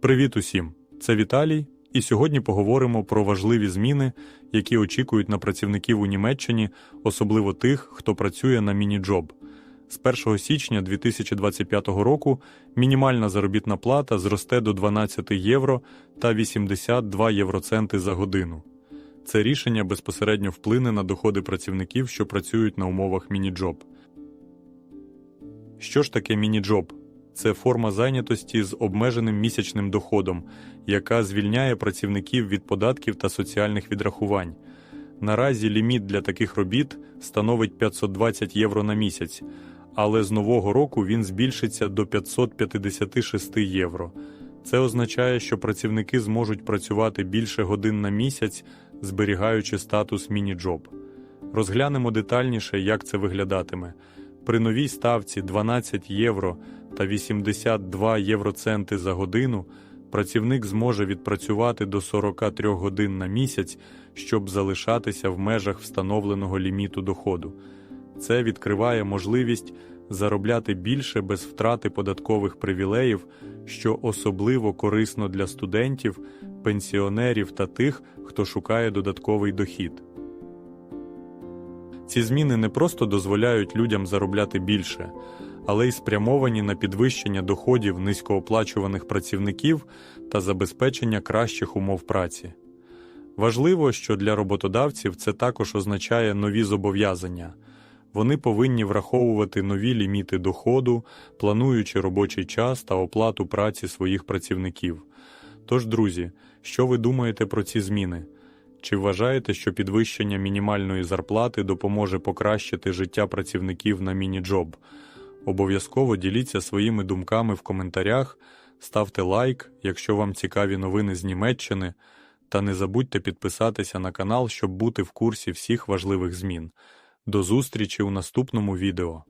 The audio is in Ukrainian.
Привіт усім! Це Віталій, і сьогодні поговоримо про важливі зміни, які очікують на працівників у Німеччині, особливо тих, хто працює на міні-джоб. З 1 січня 2025 року мінімальна заробітна плата зросте до 12 євро та 82 євроценти за годину. Це рішення безпосередньо вплине на доходи працівників, що працюють на умовах міні-джоб. Що ж таке міні-джоб? Це форма зайнятості з обмеженим місячним доходом, яка звільняє працівників від податків та соціальних відрахувань. Наразі ліміт для таких робіт становить 520 євро на місяць, але з нового року він збільшиться до 556 євро. Це означає, що працівники зможуть працювати більше годин на місяць, зберігаючи статус міні-джоб. Розглянемо детальніше, як це виглядатиме. При новій ставці 12 євро та 82 євроценти за годину працівник зможе відпрацювати до 43 годин на місяць, щоб залишатися в межах встановленого ліміту доходу. Це відкриває можливість заробляти більше без втрати податкових привілеїв, що особливо корисно для студентів, пенсіонерів та тих, хто шукає додатковий дохід. Ці зміни не просто дозволяють людям заробляти більше, але й спрямовані на підвищення доходів низькооплачуваних працівників та забезпечення кращих умов праці. Важливо, що для роботодавців це також означає нові зобов'язання. Вони повинні враховувати нові ліміти доходу, плануючи робочий час та оплату праці своїх працівників. Тож, друзі, що ви думаєте про ці зміни? Чи вважаєте, що підвищення мінімальної зарплати допоможе покращити життя працівників на міні-джоб? Обов'язково діліться своїми думками в коментарях, ставте лайк, якщо вам цікаві новини з Німеччини, та не забудьте підписатися на канал, щоб бути в курсі всіх важливих змін. До зустрічі у наступному відео.